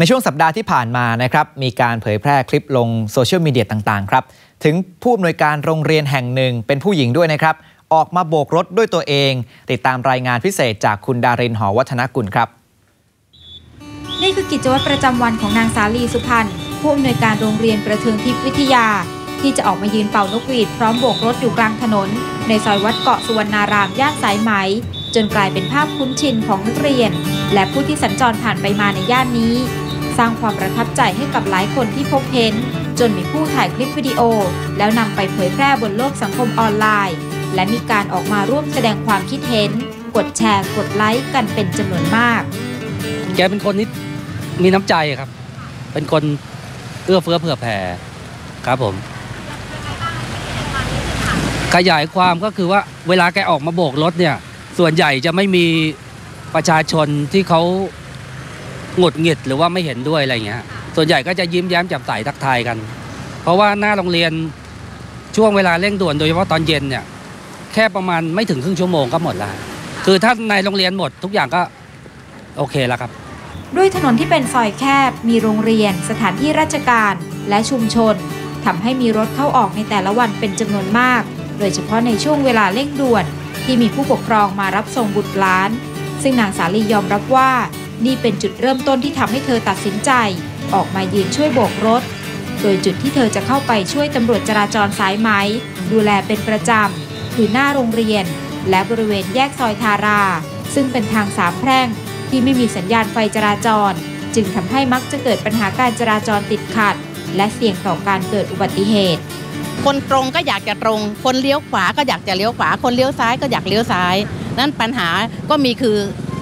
ในช่วงสัปดาห์ที่ผ่านมานะครับมีการเผยแพร่คลิปลงโซเชียลมีเดียต่างๆครับถึงผู้อำนวยการโรงเรียนแห่งหนึ่งเป็นผู้หญิงด้วยนะครับ ออกมาโบกรถด้วยตัวเอง ติดตามรายงานพิเศษจากคุณดารินหอวัฒนกุลครับ นี่คือกิจวัตรประจำวันของนางสาลีสุพรรณผู้อำนวยการโรงเรียนประเทืองทิพย์วิทยา ที่จะออกมายืนเป่านกหวีดพร้อมโบกรถอยู่กลางถนน ในซอยวัดเกาะสุวรรณารามย่านสายไหม จนกลายเป็นภาพคุ้นชินของนักเรียน และผู้ที่สัญจรผ่านไปมาในย่านนี้ ร้างความประทับใจให้กับหลายคนที่พบเห็น จนมีผู้ถ่ายคลิปวิดีโอ แล้วนำไปเผยแพร่บนโลกสังคมออนไลน์ และมีการออกมาร่วมแสดงความคิดเห็น กดแชร์ กดไลค์กันเป็นจำนวนมาก แกเป็นคนที่มีน้ำใจครับ เป็นคนเอื้อเฟื้อเผื่อแผ่ครับผม ขยายความก็คือว่าเวลาแกออกมาโบกรถเนี่ย ส่วนใหญ่จะไม่มีประชาชนที่เขา หงุดหงิดหรือว่าไม่เห็นด้วยอะไรเงี้ย ส่วนใหญ่ก็จะยิ้มแย้มแจ่มใสทักทายกัน เพราะว่าหน้าโรงเรียนช่วงเวลาเร่งด่วนโดยเฉพาะตอนเย็นเนี่ยแค่ประมาณไม่ถึงครึ่งชั่วโมงก็หมดล้วคือถ้าในโรงเรียนหมดทุกอย่างก็โอเคแล้วครับ ด้วยถนนที่เป็นซอยแคบ มีโรงเรียน สถานที่ราชการและชุมชนทำให้มีรถเข้าออกในแต่ละวันเป็นจำนวนมาก โดยเฉพาะในช่วงเวลาเร่งด่วน ที่มีผู้ปกครองมารับส่งบุตรหลาน ซึ่งนางสาลียอมรับว่า นี่เป็นจุดเริ่มต้นที่ทำให้เธอตัดสินใจ ออกมายืนช่วยโบกรถ โดยจุดที่เธอจะเข้าไปช่วยตำรวจจราจรสายไหม ดูแลเป็นประจำคือหน้าโรงเรียน และบริเวณแยกซอยทารา ซึ่งเป็นทางสามแพร่ง ที่ไม่มีสัญญาณไฟจราจร จึงทำให้มักจะเกิดปัญหาการจราจรติดขัด และเสี่ยงต่อการเกิดอุบัติเหตุคนตรงก็อยากจะตรง คนเลี้ยวขวาก็อยากจะเลี้ยวขวา คนเลี้ยวซ้ายก็อยากเลี้ยวซ้าย นั้นปัญหาก็มีคือ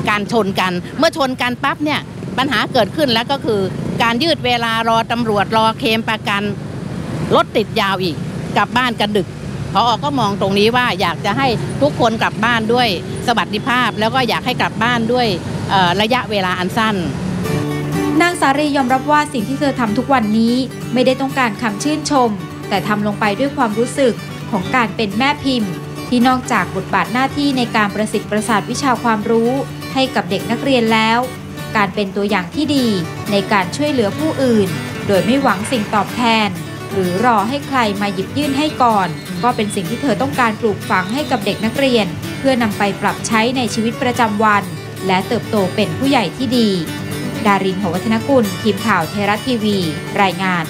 การชนกัน เมื่อชนกันปั๊บเนี่ยปัญหาเกิดขึ้นแล้วก็คือ การยืดเวลารอตำรวจรอเคมประกันรถติดยาวอีกกลับบ้านกันดึกพออก็มองตรงนี้ว่าอยากจะให้ทุกคนกลับบ้านด้วยสวัสดิภาพ แล้วก็อยากให้กลับบ้านด้วยระยะเวลาอันสั้น นางสารียอมรับว่าสิ่งที่เธอทำทุกวันนี้ไม่ได้ต้องการคำชื่นชม แต่ทำลงไปด้วยความรู้สึกของการเป็นแม่พิมพ์ ที่นอกจากบทบาทหน้าที่ในการประสิทธิ์ประสาทวิชาความรู้ ให้กับเด็กนักเรียนแล้ว การเป็นตัวอย่างที่ดีในการช่วยเหลือผู้อื่น โดยไม่หวังสิ่งตอบแทน หรือรอให้ใครมาหยิบยื่นให้ก่อน ก็เป็นสิ่งที่เธอต้องการปลูกฝังให้กับเด็กนักเรียน เพื่อนำไปปรับใช้ในชีวิตประจำวัน และเติบโตเป็นผู้ใหญ่ที่ดี ดารินหวัฒนกุล ทีมข่าวไทยรัฐทีวี รายงาน